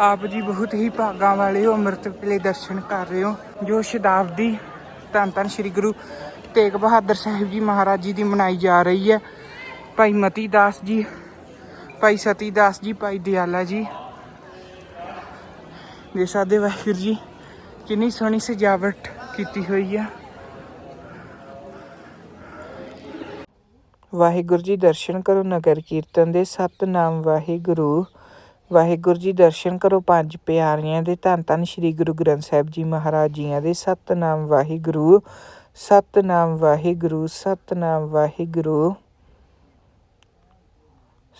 ਆਪ ਜੀ ਬਹੁਤ ਹੀ ਭਾਗਾਂ ਵਾਲੇ ਹੋ, ਅੰਮ੍ਰਿਤ ਵੇਲੇ ਦਰਸ਼ਨ ਕਰ ਰਹੇ ਹੋ। ਜੋ ਸ਼ਤਾਬਦੀ ਧੰਨ ਧੰਨ ਸ੍ਰੀ ਗੁਰੂ ਤੇਗ ਬਹਾਦਰ ਸਾਹਿਬ ਜੀ ਮਹਾਰਾਜ ਜੀ ਦੀ ਮਨਾਈ ਜਾ ਰਹੀ ਹੈ। ਭਾਈ ਮਤੀ ਦਾਸ ਜੀ, ਭਾਈ ਸਤੀ ਦਾਸ ਜੀ, ਭਾਈ ਦਿਆਲਾ ਜੀ। ਦੇ ਸਾਦੇ ਵਾਹਿਗੁਰੂ ਜੀ, ਕਿੰਨੀ ਸੋਹਣੀ ਸਜਾਵਟ ਕੀਤੀ ਹੋਈ ਆ। ਵਾਹਿਗੁਰੂ ਜੀ, ਦਰਸ਼ਨ ਕਰੋ, ਨਗਰ ਕੀਰਤਨ ਦੇ ਸਤਨਾਮ ਵਾਹਿਗੁਰੂ। ਵਾਹਿਗੁਰੂ ਜੀ, ਦਰਸ਼ਨ ਕਰੋ ਪੰਜ ਪਿਆਰਿਆਂ ਦੇ। ਧੰਨ ਧੰਨ ਸ੍ਰੀ ਗੁਰੂ ਗ੍ਰੰਥ ਸਾਹਿਬ ਜੀ ਮਹਾਰਾਜ ਜੀਆਂ ਦੇ। ਸਤਨਾਮ ਵਾਹਿਗੁਰੂ ਸਤਨਾਮ ਵਾਹਿਗੁਰੂ ਸਤਨਾਮ ਵਾਹਿਗੁਰੂ।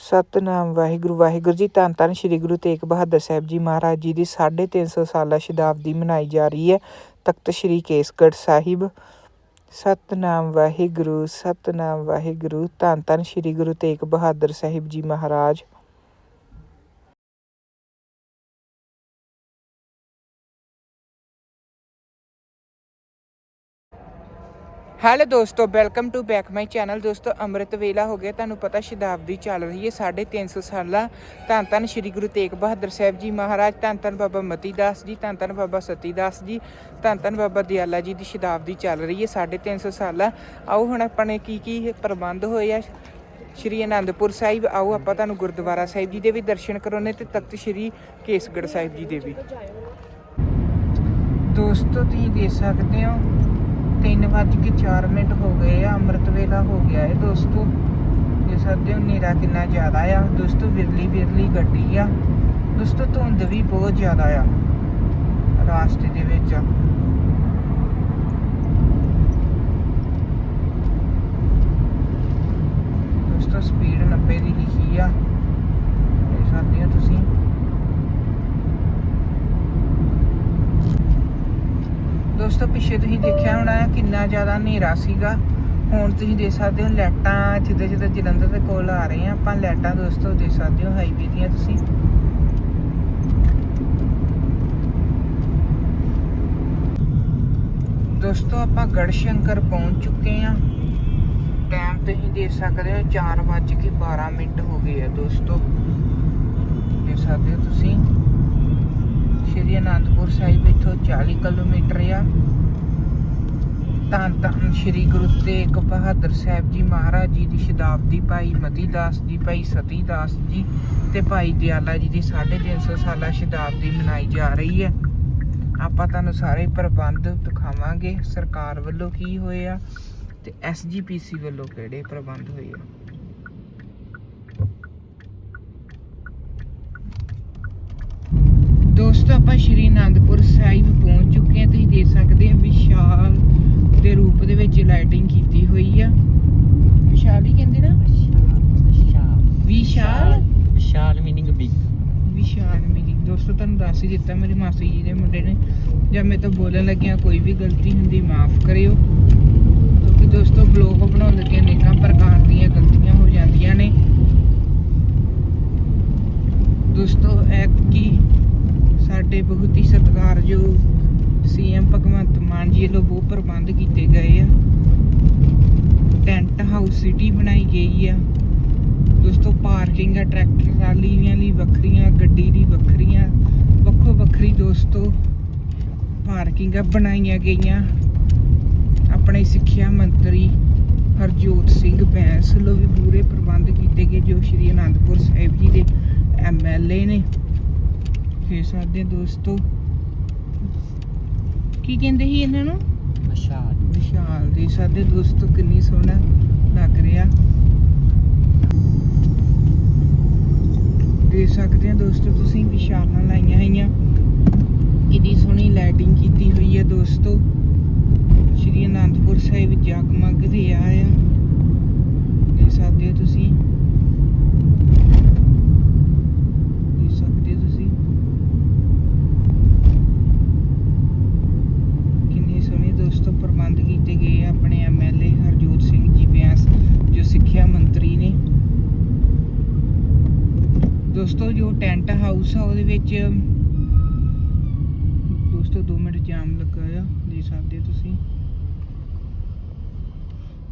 ਸਤਨਾਮ ਵਾਹਿਗੁਰੂ ਵਾਹਿਗੁਰੂ ਜੀ, ਧੰਨ ਧੰਨ ਸ੍ਰੀ ਗੁਰੂ ਤੇਗ ਬਹਾਦਰ ਸਾਹਿਬ ਜੀ ਮਹਾਰਾਜ ਜੀ ਦੀ 350 ਸਾਲਾ ਸ਼ਤਾਬਦੀ ਮਨਾਈ ਜਾ ਰਹੀ ਹੈ। ਤਖਤ ਸ੍ਰੀ ਕੇਸਗੜ੍ਹ ਸਾਹਿਬ। ਸਤਨਾਮ ਵਾਹਿਗੁਰੂ ਸਤਨਾਮ ਵਾਹਿਗੁਰੂ। ਧੰਨ ਧੰਨ ਸ੍ਰੀ ਗੁਰੂ ਤੇਗ ਬਹਾਦਰ ਸਾਹਿਬ ਜੀ ਮਹਾਰਾਜ। ਹੈਲੋ ਦੋਸਤੋ welcome to back my channel ਦੋਸਤੋ, ਅੰਮ੍ਰਿਤ ਵੇਲਾ ਹੋ ਗਿਆ, ਤੁਹਾਨੂੰ ਪਤਾ ਸ਼ਤਾਬਦੀ ਚੱਲ ਰਹੀ ਹੈ 350 ਸਾਲਾਂ। ਧੰਨ ਧੰਨ ਸ੍ਰੀ ਗੁਰੂ ਤੇਗ ਬਹਾਦਰ ਸਾਹਿਬ ਜੀ ਮਹਾਰਾਜ, ਧੰਨ ਧੰਨ ਬਾਬਾ ਮਤੀ ਦਾਸ ਜੀ, ਧੰਨ ਧੰਨ ਬਾਬਾ ਸਤੀ ਦਾਸ ਜੀ, ਧੰਨ ਧੰਨ ਬਾਬਾ ਦਿਆਲਾ ਜੀ ਦੀ ਸ਼ਤਾਬਦੀ ਚੱਲ ਰਹੀ ਹੈ 350 ਸਾਲਾਂ। ਆਓ ਹੁਣ ਆਪਾਂ ਨੇ ਕੀ ਕੀ ਪ੍ਰਬੰਧ ਹੋਏ ਆ। ਸ਼੍ਰੀ ਅਨੰਦਪੁਰ ਸਾਹਿਬ, ਆਓ ਆਪਾਂ ਤੁਹਾਨੂੰ ਗੁਰਦੁਆਰਾ ਸਾਹਿਬ ਜੀ ਦੇ ਵੀ ਦਰਸ਼ਨ ਕਰਾਉਣੇ ਤੇ ਤਖਤ ਸ਼੍ਰੀ ਕੇਸਗੜ੍ਹ ਸਾਹਿਬ ਜੀ ਦੇ ਵੀ। ਦੋਸਤੋ, ਤੁਸੀਂ ਦੇਖ ਸਕਦੇ ਹੋ 3:04 ਮਿੰਟ ਹੋ ਗਏ ਆ, ਅੰਮ੍ਰਿਤ ਵੇਲਾ ਹੋ ਗਿਆ ਹੈ ਦੋਸਤੋ। ਇਹ ਸਾਡੇ ਹਨੇਰਾ ਕਿੰਨਾ ਜ਼ਿਆਦਾ ਆ। ਦੋਸਤੋ, ਵਿਰਲੀ ਵਿਰਲੀ ਗੱਡੀ ਆ। ਦੋਸਤੋ, ਧੁੰਦ ਵੀ ਬਹੁਤ ਜ਼ਿਆਦਾ ਆ, ਰਾਸਤੇ ਦੇ ਵਿੱਚ। ਦੋਸਤੋ, ਸਪੀਡ 90 ਦੀ ਲਿਖੀ ਆ। ਦੇਖ ਸਕਦੇ ਤੁਸੀਂ। ਦੋਸਤੋ, ਪਿੱਛੇ ਤੁਸੀਂ ਦੇਖਿਆ ਹੋਣਾ ਕਿੰਨਾ ਜ਼ਿਆਦਾ ਹਨੇਰਾ ਸੀਗਾ। ਹੁਣ ਤੁਸੀਂ ਦੇਖ ਸਕਦੇ ਹੋ, ਲਾਈਟਾਂ ਜਿੱਦਾਂ ਜਿੱਦਾਂ ਜਲੰਧਰ ਦੇ ਕੋਲ ਆ ਰਹੇ ਆ ਆਪਾਂ ਲਾਈਟਾਂ ਦੋਸਤੋ ਦੇਖ ਸਕਦੇ ਹੋ ਹਾਈਵੇ ਦੀਆਂ ਤੁਸੀਂ। ਦੋਸਤੋ, ਆਪਾਂ ਗੜਸ਼ੰਕਰ ਪਹੁੰਚ ਚੁੱਕੇ ਆ ਟਾਈਮ ਤੁਸੀਂ ਦੇਖ ਸਕਦੇ ਹੋ 4:12 ਮਿੰਟ ਹੋ ਗਏ ਆ ਦੋਸਤੋ। ਦੇਖ ਸਕਦੇ ਹੋ ਤੁਸੀਂ। ਸ਼੍ਰੀ ਅਨੰਦਪੁਰ ਸਾਹਿਬ ਇੱਥੋਂ 40 ਕਿਲੋਮੀਟਰ ਆ। ਧੰਨ ਧੰਨ ਸ਼੍ਰੀ ਗੁਰੂ ਤੇਗ ਬਹਾਦਰ ਸਾਹਿਬ ਜੀ ਮਹਾਰਾਜ ਜੀ ਦੀ ਸ਼ਤਾਬਦੀ ਭਾਈ ਮਤੀ ਦਾਸ ਜੀ, ਭਾਈ ਸਤੀ ਦਾਸ ਜੀ ਤੇ ਭਾਈ ਦਿਆਲਾ ਜੀ ਦੀ 350 ਸਾਲਾ ਸ਼ਤਾਬਦੀ ਮਨਾਈ ਜਾ ਰਹੀ ਹੈ। ਆਪਾਂ ਤੁਹਾਨੂੰ ਸਾਰੇ ਪ੍ਰਬੰਧ ਦਿਖਾਵਾਂਗੇ, ਸਰਕਾਰ ਵੱਲੋਂ ਕੀ ਹੋਏ ਆ ਤੇ ਐਸਜੀਪੀਸੀ ਵੱਲੋਂ ਕਿਹੜੇ ਪ੍ਰਬੰਧ ਹੋਏ ਆ। ਦੋਸਤੋ ਆਪਾਂ ਸ਼੍ਰੀ ਅਨੰਦਪੁਰ ਸਾਹਿਬ ਪਹੁੰਚ ਚੁੱਕੇ ਹਾਂ। ਤੁਸੀਂ ਦੇਖ ਸਕਦੇ ਹੋ ਵਿਸ਼ਾਲ ਦੇ ਰੂਪ ਦੇ ਵਿੱਚ ਲਾਈਟਿੰਗ ਕੀਤੀ ਹੋਈ ਆ। ਵਿਸ਼ਾਲ ਹੀ ਕਹਿੰਦੇ ਨਾ? ਵਿਸ਼ਾਲ? ਵਿਸ਼ਾਲ। ਮੀਨਿੰਗ ਬਿਗ ਵਿਸ਼ਾਲ ਮੇਰੀ ਦੋਸਤੋ ਤੁਹਾਨੂੰ ਦੱਸ ਹੀ ਦਿੱਤਾ ਮੇਰੀ ਮਾਸੀ ਜੀ ਦੇ ਮੁੰਡੇ ਨੇ। ਜਦ ਮੈਂ ਤਾਂ ਬੋਲਣ ਲੱਗਿਆ ਕੋਈ ਵੀ ਗਲਤੀ ਹੁੰਦੀ ਮਾਫ ਕਰਿਓ। ਕਿਉਂਕਿ ਦੋਸਤੋ ਬਲੌਗ ਬਣਾਉਣ ਲੱਗੇ ਅਨੇਕਾਂ ਪ੍ਰਕਾਰ ਦੀਆਂ ਗਲਤੀਆਂ ਹੋ ਜਾਂਦੀਆਂ ਨੇ। ਦੋਸਤੋ ਇਹ ਕੀ ਸਾਡੇ ਬਹੁਤ ਹੀ ਸਤਿਕਾਰਯੋਗ ਸੀਐਮ ਭਗਵੰਤ ਮਾਨ ਜੀ ਵੱਲੋਂ ਬਹੁਤ ਪ੍ਰਬੰਧ ਕੀਤੇ ਗਏ ਆ। ਟੈਂਟ ਹਾਊਸ ਸਿਟੀ ਬਣਾਈ ਗਈ ਆ। ਦੋਸਤੋ ਪਾਰਕਿੰਗ ਆ ਟਰੈਕਟਰ ਟਰਾਲੀਆਂ ਲਈ ਵੱਖਰੀਆਂ, ਗੱਡੀ ਦੀ ਵੱਖਰੀਆਂ, ਵੱਖੋ ਵੱਖਰੀ ਦੋਸਤੋ ਪਾਰਕਿੰਗਾਂ ਬਣਾਈਆਂ ਗਈਆਂ। ਆਪਣੇ ਸਿੱਖਿਆ ਮੰਤਰੀ ਹਰਜੋਤ ਸਿੰਘ ਬੈਂਸ ਵੱਲੋਂ ਵੀ ਪੂਰੇ ਪ੍ਰਬੰਧ ਕੀਤੇ ਗਏ, ਜੋ ਸ਼੍ਰੀ ਅਨੰਦਪੁਰ ਸਾਹਿਬ ਜੀ ਦੇ ਐਮਐਲਏ ਨੇ। ਫੇਰ ਸਾਡੇ ਦੋਸਤੋ। ਕੀ ਕਹਿੰਦੇ ਸੀ ਇਹਨਾਂ ਨੂੰ? ਵਿਸ਼ਾਲ। ਵਿਸ਼ਾਲ ਦੀ ਸਾਡੇ ਦੋਸਤੋ ਕਿੰਨੀ ਸੋਹਣਾ ਲੱਗ ਰਿਹਾ। ਦੇਖ ਸਕਦੇ ਹੋ ਦੋਸਤੋ ਤੁਸੀਂ ਵਿਸ਼ਾਲਾਂ ਲਾਈਆਂ ਹੋਈਆਂ। ਇਹਦੀ ਸੋਹਣੀ ਲਾਈਟਿੰਗ ਕੀਤੀ ਹੋਈ ਹੈ ਦੋਸਤੋ। ਸ਼੍ਰੀ ਅਨੰਦਪੁਰ ਸਾਹਿਬ ਜਗਮਗ ਰਿਹਾ ਆ। 100 ਦੇ ਵਿੱਚ ਦੋਸਤੋ 2 ਮਿੰਟ ਜਾਮ ਲੱਗਾ ਆ, ਦੇਖ ਸਕਦੇ ਤੁਸੀਂ।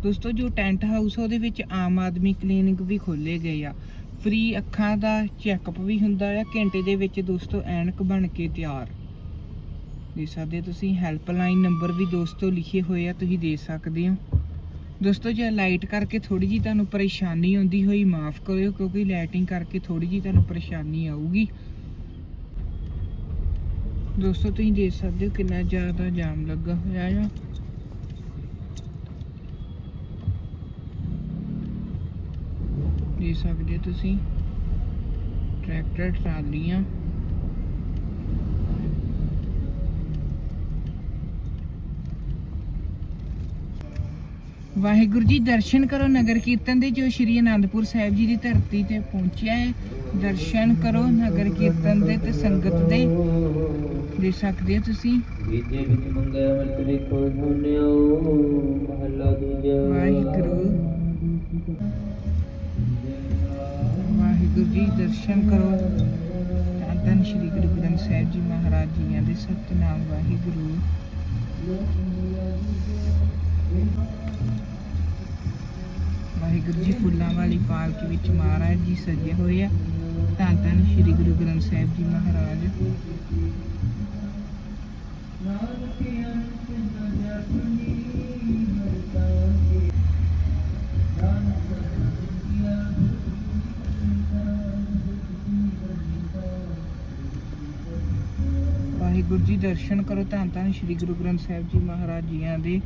ਦੋਸਤੋ, ਜੋ ਟੈਂਟ ਹਾਊਸ ਉਹਦੇ ਵਿੱਚ ਆਮ ਆਦਮੀ ਕਲੀਨਿਕ ਵੀ ਖੋਲੇ ਗਏ ਆ। ਫ੍ਰੀ ਅੱਖਾਂ ਦਾ ਚੈੱਕਅਪ ਵੀ ਹੁੰਦਾ ਆ, ਘੰਟੇ ਦੇ ਵਿੱਚ ਦੋਸਤੋ ਐਨਕ ਬਣ ਕੇ ਤਿਆਰ। ਦੇਖ ਸਕਦੇ ਤੁਸੀਂ, ਹੈਲਪਲਾਈਨ ਨੰਬਰ ਵੀ ਦੋਸਤੋ ਲਿਖੇ ਹੋਏ ਆ, ਤੁਸੀਂ ਦੇ ਸਕਦੇ ਹੋ। ਦੋਸਤੋ, ਜੇ ਲਾਈਟ ਕਰਕੇ ਥੋੜੀ ਜੀ ਤੁਹਾਨੂੰ ਪਰੇਸ਼ਾਨੀ ਆਉਂਦੀ ਹੋਈ, ਮਾਫ ਕਰਿਓ, ਕਿਉਂਕਿ ਲਾਈਟਿੰਗ ਕਰਕੇ ਥੋੜੀ ਜੀ ਤੁਹਾਨੂੰ ਪਰੇਸ਼ਾਨੀ ਆਊਗੀ। ਦੋਸਤੋ, ਤੁਸੀਂ ਦੇਖ ਸਕਦੇ ਹੋ ਕਿੰਨਾ ਜ਼ਿਆਦਾ ਜਾਮ ਲੱਗਾ ਹੋਇਆ ਆ। ਦੇਖ ਸਕਦੇ ਹੋ ਤੁਸੀਂ, ਟਰੈਕਟਰ, ਟਰਾਲੀਆਂ। ਵਾਹਿਗੁਰੂ ਜੀ, ਦਰਸ਼ਨ ਕਰੋ ਨਗਰ ਕੀਰਤਨ ਦੇ, ਜੋ ਸ਼੍ਰੀ ਅਨੰਦਪੁਰ ਸਾਹਿਬ ਜੀ ਦੀ ਧਰਤੀ ਤੇ ਪਹੁੰਚਿਆ ਹੈ। ਦਰਸ਼ਨ ਕਰੋ ਨਗਰ ਕੀਰਤਨ ਦੇ ਤੇ ਸੰਗਤ ਦੇ। ਦੇ ਸਕਦੇ ਹੋ ਤੁਸੀਂ? ਵਿਜੇ ਵਿੱਚ ਮੰਗਿਆ ਅੰਮ੍ਰਿਤ ਵੇਖੋ ਸੁਣਿਓ ਮਹੱਲਾ ਦੂਜਾ। ਵਾਹਿਗੁਰੂ। ਵਾਹਿਗੁਰੂ ਜੀ ਦਰਸ਼ਨ ਕਰੋ। ਧੰਨ ਸ਼੍ਰੀ ਗੁਰੂ ਗ੍ਰੰਥ ਸਾਹਿਬ ਜੀ ਮਹਾਰਾਜ ਜੀਆਂ ਦੇ ਸਤਨਾਮ ਵਾਹਿਗੁਰੂ। ਵਾਹਿਗੁਰੂ ਜੀ ਫੁੱਲਾਂ ਵਾਲੀ ਪਾਲਕੀ ਵਿੱਚ ਮਹਾਰਾਜ ਜੀ ਸਜੇ ਹੋਏ ਆ। ਧੰਨ ਧੰਨ ਸ਼੍ਰੀ ਗੁਰੂ ਗ੍ਰੰਥ ਸਾਹਿਬ ਜੀ ਮਹਾਰਾਜ। ਵਾਹਿਗੁਰੂ ਜੀ, ਦਰਸ਼ਨ ਕਰੋ ਧੰਨ ਧੰਨ ਸ਼੍ਰੀ ਗੁਰੂ ਗ੍ਰੰਥ ਸਾਹਿਬ ਜੀ ਮਹਾਰਾਜ ਜੀਆਂ ਦੇ।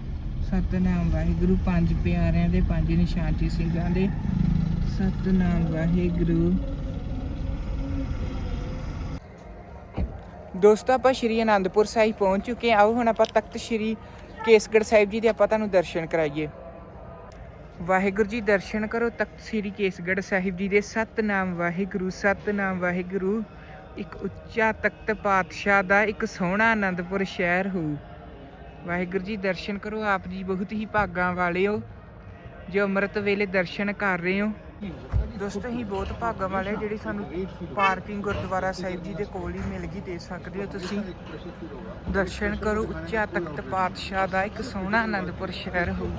ਸਤਨਾਮ ਵਾਹਿਗੁਰੂ, ਪੰਜ ਪਿਆਰਿਆਂ ਦੇ, ਪੰਜ ਨਿਸ਼ਾਨਚੀ ਸਿੰਘਾਂ ਦੇ। ਸਤਨਾਮ ਵਾਹਿਗੁਰੂ। ਦੋਸਤੋ, ਆਪਾਂ ਸ਼੍ਰੀ ਅਨੰਦਪੁਰ ਸਾਹਿਬ ਪਹੁੰਚ ਚੁੱਕੇ ਹਾਂ। ਆਓ, ਹੁਣ ਆਪਾਂ ਤਖਤ ਸ਼੍ਰੀ ਕੇਸਗੜ੍ਹ ਸਾਹਿਬ ਜੀ ਦੇ ਆਪਾਂ ਤੁਹਾਨੂੰ ਦਰਸ਼ਨ ਕਰਾਈਏ। ਵਾਹਿਗੁਰੂ ਜੀ, ਦਰਸ਼ਨ ਕਰੋ ਤਖਤ ਸ੍ਰੀ ਕੇਸਗੜ੍ਹ ਸਾਹਿਬ ਜੀ ਦੇ ਸਤਨਾਮ ਵਾਹਿਗੁਰੂ ਸਤਨਾਮ ਵਾਹਿਗੁਰੂ। ਇੱਕ ਉੱਚਾ ਤਖਤ ਪਾਤਸ਼ਾਹ ਦਾ ਇੱਕ ਸੋਹਣਾ ਆਨੰਦਪੁਰ ਸ਼ਹਿਰ ਹੋ ਵਾਹਿਗੁਰੂ ਜੀ, ਦਰਸ਼ਨ ਕਰੋ। ਆਪ ਜੀ ਬਹੁਤ ਹੀ ਭਾਗਾਂ ਵਾਲੇ ਹੋ। ਜੋ ਅੰਮ੍ਰਿਤ ਵੇਲੇ ਦਰਸ਼ਨ ਕਰ ਰਹੇ ਹੋ। ਦੋਸਤੋ ਹੀ ਬਹੁਤ ਭਾਗਾਂ ਵਾਲੇ ਹਾਂ ਜਿਹੜੀ ਸਾਨੂੰ ਪਾਰਕਿੰਗ ਗੁਰਦੁਆਰਾ ਸਾਹਿਬ ਜੀ ਦੇ ਕੋਲ ਹੀ ਮਿਲ ਗਈ, ਦੇ ਸਕਦੇ ਹੋ ਤੁਸੀਂ। ਦਰਸ਼ਨ ਕਰੋ, ਉੱਚਾ ਤਖਤ ਪਾਤਸ਼ਾਹ ਦਾ ਇੱਕ ਸੋਹਣਾ ਆਨੰਦਪੁਰ ਸ਼ਹਿਰ ਹੋ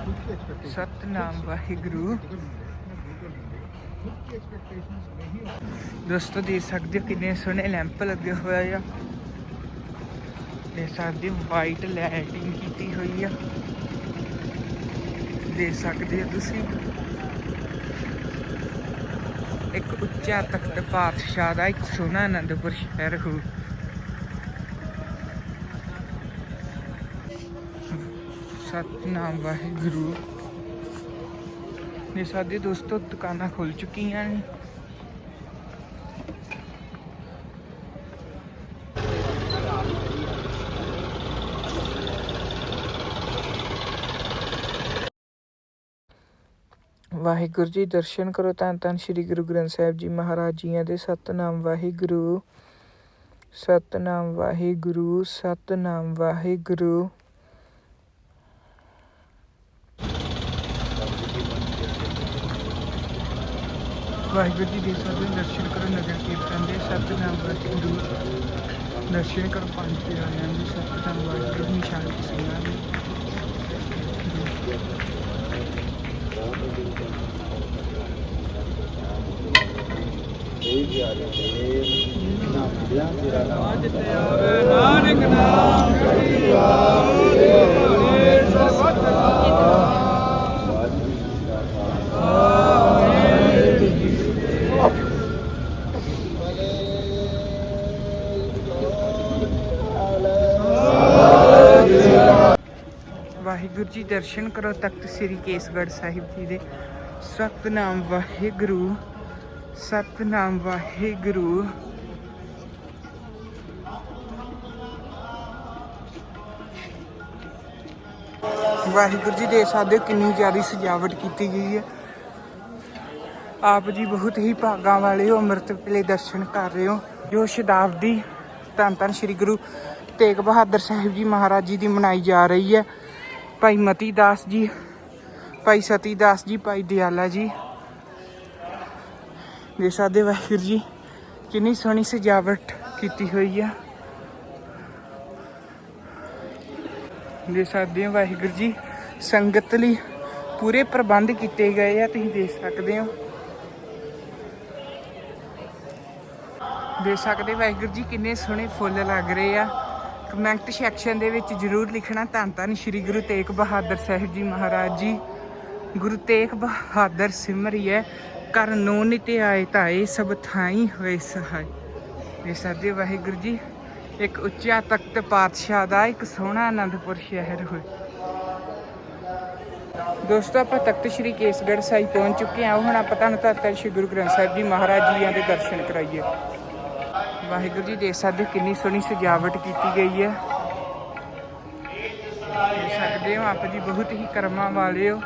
ਸਤਨਾਮ ਵਾਹਿਗੁਰੂ। ਦੋਸਤੋ, ਦੇਖ ਸਕਦੇ ਹੋ ਕਿੰਨੇ ਸੋਹਣੇ ਲੈਂਪ ਲੱਗੇ ਹੋਏ ਆ। ਦੇਖ ਸਕਦੇ ਹੋ ਵਾਈਟ ਲਾਈਟਿੰਗ ਕੀਤੀ ਹੋਈ ਆ। ਦੇਖ ਸਕਦੇ ਹੋ ਤੁਸੀਂ। ਇੱਕ ਉੱਚਾ ਤਖਤ ਪਾਤਸ਼ਾਹ ਦਾ ਇੱਕ ਸੋਹਣਾ ਅਨੰਦਪੁਰ ਸ਼ਹਿਰ ਹੋ ਸਤਨਾਮ ਵਾਹਿਗੁਰੂ। ਨੇ ਸਾਡੇ ਦੋਸਤੋ ਦੁਕਾਨਾਂ ਖੁੱਲ ਚੁੱਕੀਆਂ ਨੇ। ਵਾਹਿਗੁਰੂ ਜੀ, ਦਰਸ਼ਨ ਕਰੋ ਧੰਨ ਧੰਨ ਸ੍ਰੀ ਗੁਰੂ ਗ੍ਰੰਥ ਸਾਹਿਬ ਜੀ ਮਹਾਰਾਜ ਜੀਆਂ ਦੇ ਸਤਨਾਮ ਵਾਹਿਗੁਰੂ। ਸਤਨਾਮ ਵਾਹਿਗੁਰੂ ਸਤਨਾਮ ਵਾਹਿਗੁਰੂ। ਵਾਹਿਗੁਰੂ ਜੀ ਦੇ ਸਾਡੇ ਦਰਸ਼ਨ ਕਰੋ ਨਗਰ ਕੀਰਤਨ ਦੇ ਸਤਨਾਮ ਵਾਹਿਗੁਰੂ। ਦਰਸ਼ਨ ਕਰੋ ਪੰਜ ਪਿਆਰਿਆਂ ਦੇ ਸਤਨਾਮ ਵਾਹਿਗੁਰੂ, ਨਿਸ਼ਾਨ ਸਿੰਘਾਂ ਦੇ ਵਾਹਿਗੁਰੂ ਜੀ ਦਰਸ਼ਨ ਕਰੋ ਤਖਤ ਸ੍ਰੀ ਕੇਸਗੜ੍ਹ ਸਾਹਿਬ ਜੀ ਦੇ। ਸਤਨਾਮ ਵਾਹਿਗੁਰੂ। ਸਤਨਾਮ ਵਾਹਿਗੁਰੂ। ਵਾਹਿਗੁਰੂ ਜੀ ਦੇ ਸਕਦੇ ਕਿੰਨੀ ਜ਼ਿਆਦਾ ਸਜਾਵਟ ਕੀਤੀ ਗਈ ਹੈ। ਆਪ ਜੀ ਬਹੁਤ ਹੀ ਭਾਗਾਂ ਵਾਲੇ ਹੋ, ਅੰਮ੍ਰਿਤ ਵੇਲੇ ਦਰਸ਼ਨ ਕਰ ਰਹੇ ਹੋ। ਜੋ ਸ਼ਤਾਬਦੀ ਧੰਨ ਧੰਨ ਸ੍ਰੀ ਗੁਰੂ ਤੇਗ ਬਹਾਦਰ ਸਾਹਿਬ ਜੀ ਮਹਾਰਾਜ ਜੀ ਦੀ ਮਨਾਈ ਜਾ ਰਹੀ ਹੈ। ਭਾਈ ਮਤੀ ਦਾਸ ਜੀ, ਭਾਈ ਸਤੀ ਦਾਸ ਜੀ, ਭਾਈ ਦਿਆਲਾ ਜੀ ਦੇ ਸਕਦੇ ਵਾਹਿਗੁਰੂ ਜੀ, ਕਿੰਨੀ ਸੋਹਣੀ ਸਜਾਵਟ ਕੀਤੀ ਹੋਈ ਆ। ਦੇ ਸਕਦੇ ਹੋ ਵਾਹਿਗੁਰੂ ਜੀ, ਸੰਗਤ ਲਈ ਪੂਰੇ ਪ੍ਰਬੰਧ ਕੀਤੇ ਗਏ ਆ, ਤੁਸੀਂ ਦੇਖ ਸਕਦੇ ਹੋ। ਦੇਖ ਸਕਦੇ ਵਾਹਿਗੁਰੂ ਜੀ, ਕਿੰਨੇ ਸੋਹਣੇ ਫੁੱਲ ਲੱਗ ਰਹੇ ਆ। ਕਮੈਂਟ ਸੈਕਸ਼ਨ ਦੇ ਵਿੱਚ ਜਰੂਰ ਲਿਖਣਾ, ਧੰਨ ਧੰਨ ਸ੍ਰੀ ਗੁਰੂ ਤੇਗ ਬਹਾਦਰ ਸਾਹਿਬ ਜੀ ਮਹਾਰਾਜ ਜੀ। ਗੁਰੂ ਤੇਗ ਬਹਾਦਰ ਸਿਮਰਿਐ ਕਰ ਨੋ ਨਿਤਿ ਆਏ ਤਾਏ ਸਭ ਥਾਈ ਹੋਏ ਸਹਾਈ ਇਹ ਸਾਡੇ ਵਾਹਿਗੁਰੂ ਜੀ, ਇੱਕ ਉੱਚਾ ਤਖਤ ਪਾਤਸ਼ਾਹ ਦਾ ਇੱਕ ਸੋਹਣਾ ਆਨੰਦਪੁਰ ਸ਼ਹਿਰ ਹੋਏ। ਦੋਸਤੋ, ਆਪਾਂ ਤਖਤ ਸ੍ਰੀ ਕੇਸਗੜ੍ਹ ਸਾਹਿਬ ਪਹੁੰਚ ਚੁੱਕੇ ਹਾਂ। ਹੁਣ ਆਪਾਂ ਤੁਹਾਨੂੰ ਧੰਨ ਧੰਨ ਸ੍ਰੀ ਗੁਰੂ ਗ੍ਰੰਥ ਸਾਹਿਬ ਜੀ ਮਹਾਰਾਜ ਜੀਆਂ ਦੇ ਦਰਸ਼ਨ ਕਰਾਈਏ। ਵਾਹਿਗੁਰੂ ਜੀ ਦੇਖ ਸਕਦੇ ਕਿੰਨੀ ਸੋਹਣੀ ਸਜਾਵਟ ਕੀਤੀ ਗਈ ਹੈ। ਦੇਖ ਸਕਦੇ ਹੋ, ਆਪ ਜੀ ਬਹੁਤ ਹੀ ਕਰਮਾਂ ਵਾਲੇ ਹੋ।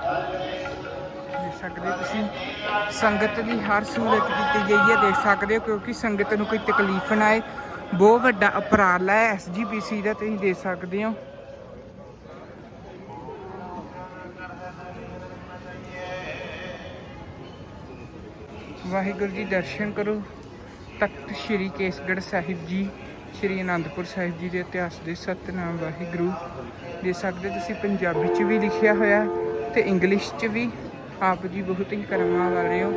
ਸਕਦੇ ਹੋ ਤੁਸੀਂ। ਸੰਗਤ ਦੀ ਹਰ ਸਹੂਲਤ ਕੀਤੀ ਗਈ ਹੈ, ਦੇਖ ਸਕਦੇ ਹੋ, ਕਿਉਂਕਿ ਸੰਗਤ ਨੂੰ ਕੋਈ ਤਕਲੀਫ ਨਾ ਆਏ। ਬਹੁਤ ਵੱਡਾ ਉਪਰਾਲਾ ਹੈ ਐਸਜੀਪੀਸੀ ਦਾ, ਤੁਸੀਂ ਦੇਖ ਸਕਦੇ ਹੋ। ਵਾਹਿਗੁਰੂ ਜੀ, ਦਰਸ਼ਨ ਕਰੋ। ਤਖਤ ਸ੍ਰੀ ਕੇਸਗੜ੍ਹ ਸਾਹਿਬ ਜੀ, ਸ੍ਰੀ ਅਨੰਦਪੁਰ ਸਾਹਿਬ ਜੀ ਦੇ ਇਤਿਹਾਸ ਦੇ ਸਤਨਾਮ ਵਾਹਿਗੁਰੂ। ਦੇ ਸਕਦੇ ਤੁਸੀਂ ਪੰਜਾਬੀ ਚ ਵੀ ਲਿਖਿਆ ਹੋਇਆ ਤੇ ਇੰਗਲਿਸ਼ ਚ ਵੀ। ਆਪ ਜੀ ਬਹੁਤ ਹੀ ਕਰਮਾਂ ਵਾਲੇ ਹੋ।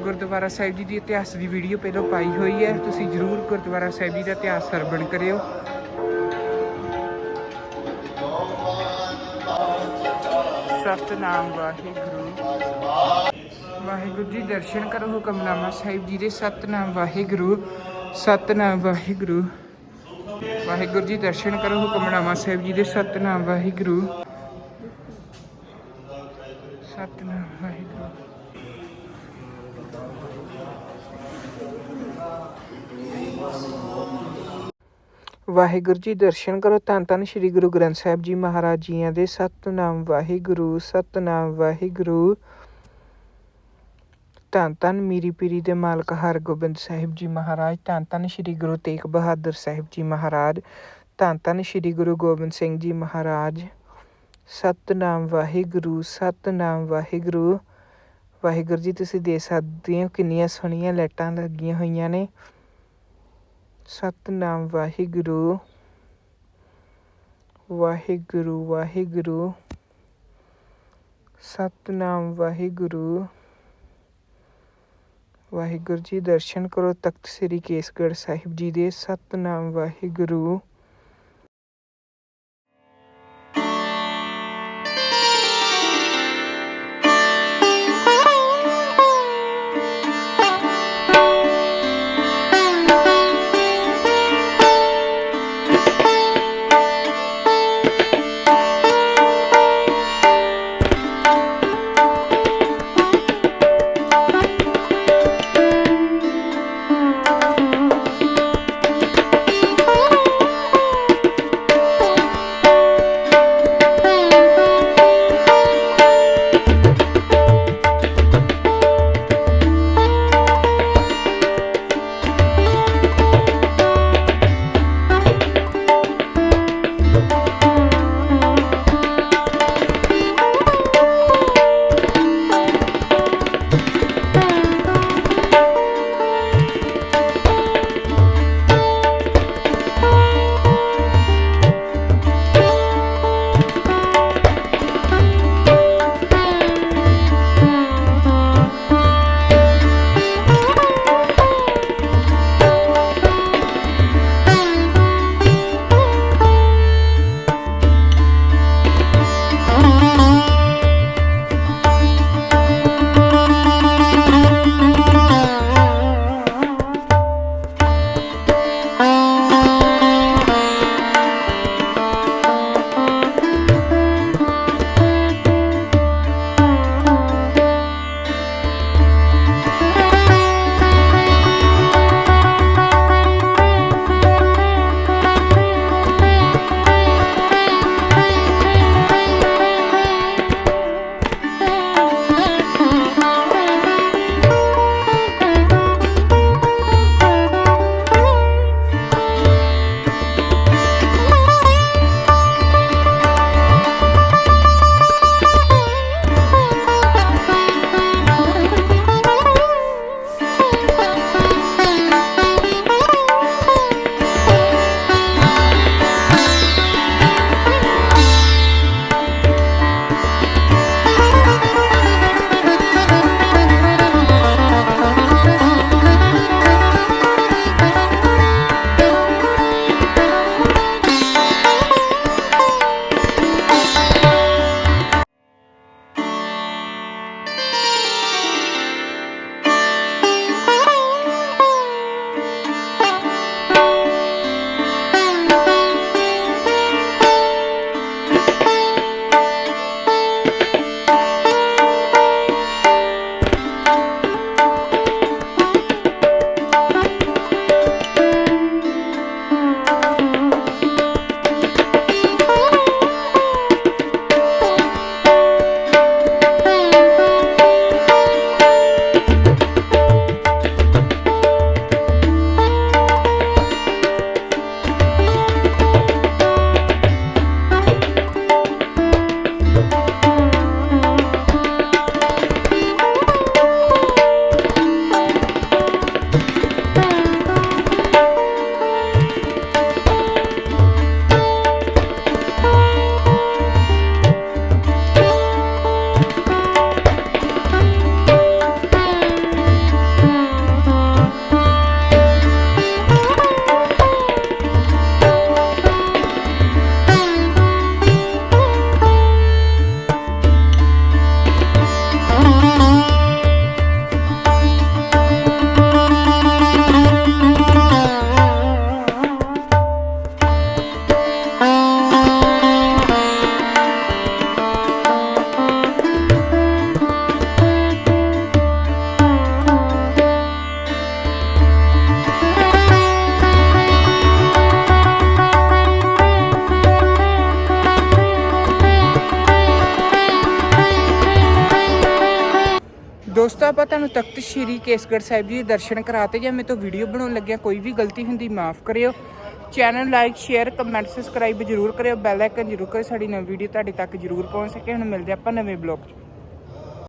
ਗੁਰਦੁਆਰਾ ਸਾਹਿਬ ਜੀ ਦੀ ਇਤਿਹਾਸ ਦੀ ਵੀਡੀਓ ਪਹਿਲਾਂ ਪਾਈ ਹੋਈ ਹੈ। ਤੁਸੀਂ ਜਰੂਰ ਗੁਰਦੁਆਰਾ ਸਾਹਿਬ ਜੀ ਦਾ ਇਤਿਹਾਸ ਸਰਵਣ ਕਰਿਓ। ਸਤਨਾਮ ਵਾਹਿਗੁਰੂ। ਵਾਹਿਗੁਰੂ ਜੀ, ਦਰਸ਼ਨ ਕਰੋ ਹੁਕਮਨਾਮਾ ਸਾਹਿਬ ਜੀ ਦੇ। ਸਤਨਾਮ ਵਾਹਿਗੁਰੂ ਸਤਨਾਮ ਵਾਹਿਗੁਰੂ। ਵਾਹਿਗੁਰੂ ਜੀ, ਦਰਸ਼ਨ ਕਰੋ ਹੁਕਮਨਾਮਾ ਸਾਹਿਬ ਜੀ ਦੇ। ਸਤਨਾਮ ਵਾਹਿਗੁਰੂ। ਸਤਨਾਮ ਵਾਹਿਗੁਰੂ। ਵਾਹਿਗੁਰੂ ਜੀ, ਦਰਸ਼ਨ ਕਰੋ ਧੰਨ ਧੰਨ ਸ੍ਰੀ ਗੁਰੂ ਗ੍ਰੰਥ ਸਾਹਿਬ ਜੀ ਮਹਾਰਾਜ ਜੀਆਂ ਦੇ ਸਤਨਾਮ ਵਾਹਿਗੁਰੂ ਸਤਨਾਮ ਵਾਹਿਗੁਰੂ। ਧੰਨ ਧੰਨ ਮੀਰੀ ਪੀਰੀ ਦੇ ਮਾਲਕ ਹਰਗੋਬਿੰਦ ਸਾਹਿਬ ਜੀ ਮਹਾਰਾਜ, ਧੰਨ ਧੰਨ ਸ੍ਰੀ ਗੁਰੂ ਤੇਗ ਬਹਾਦਰ ਸਾਹਿਬ ਜੀ ਮਹਾਰਾਜ, ਧੰਨ ਧੰਨ ਸ੍ਰੀ ਗੁਰੂ ਗੋਬਿੰਦ ਸਿੰਘ ਜੀ ਮਹਾਰਾਜ। ਸਤਨਾਮ ਵਾਹਿਗੁਰੂ, ਸਤਿਨਾਮ ਵਾਹਿਗੁਰੂ। ਵਾਹਿਗੁਰੂ ਜੀ, ਤੁਸੀਂ ਦੇ ਸਕਦੇ ਹੋ ਕਿੰਨੀਆਂ ਸੋਹਣੀਆਂ ਲਾਈਟਾਂ ਲੱਗੀਆਂ ਹੋਈਆਂ ਨੇ। ਸਤਿਨਾਮ ਵਾਹਿਗੁਰੂ। ਵਾਹਿਗੁਰੂ ਵਾਹਿਗੁਰੂ। ਸਤਨਾਮ ਵਾਹਿਗੁਰੂ। ਵਾਹਿਗੁਰੂ ਜੀ, ਦਰਸ਼ਨ ਕਰੋ ਤਖਤ ਸ੍ਰੀ ਕੇਸਗੜ੍ਹ ਸਾਹਿਬ ਜੀ ਦੇ। ਸਤਨਾਮ ਵਾਹਿਗੁਰੂ। ਤਖਤ ਸ੍ਰੀ ਕੇਸਗੜ੍ਹ ਸਾਹਿਬ ਜੀ ਦੇ ਦਰਸ਼ਨ ਕਰਾਤੇ ਜਾਂ ਮੇਰੇ ਤੋਂ ਵੀਡੀਓ ਬਣਾਉਣ ਲੱਗਿਆ, ਕੋਈ ਵੀ ਗਲਤੀ ਹੁੰਦੀ ਮਾਫ ਕਰਿਓ। Channel like share comment subscribe ਜ਼ਰੂਰ ਕਰਿਓ। ਬੈਲ ਆਈਕਨ ਜ਼ਰੂਰ ਕਰਿਓ। ਸਾਡੀ ਨਵੀਂ ਵੀਡੀਓ ਤੁਹਾਡੇ ਤੱਕ ਜ਼ਰੂਰ ਪਹੁੰਚ ਸਕੇ। ਹੁਣ ਮਿਲਦੇ ਆਪਾਂ ਨਵੇਂ ਬਲੌਗ 'ਚ।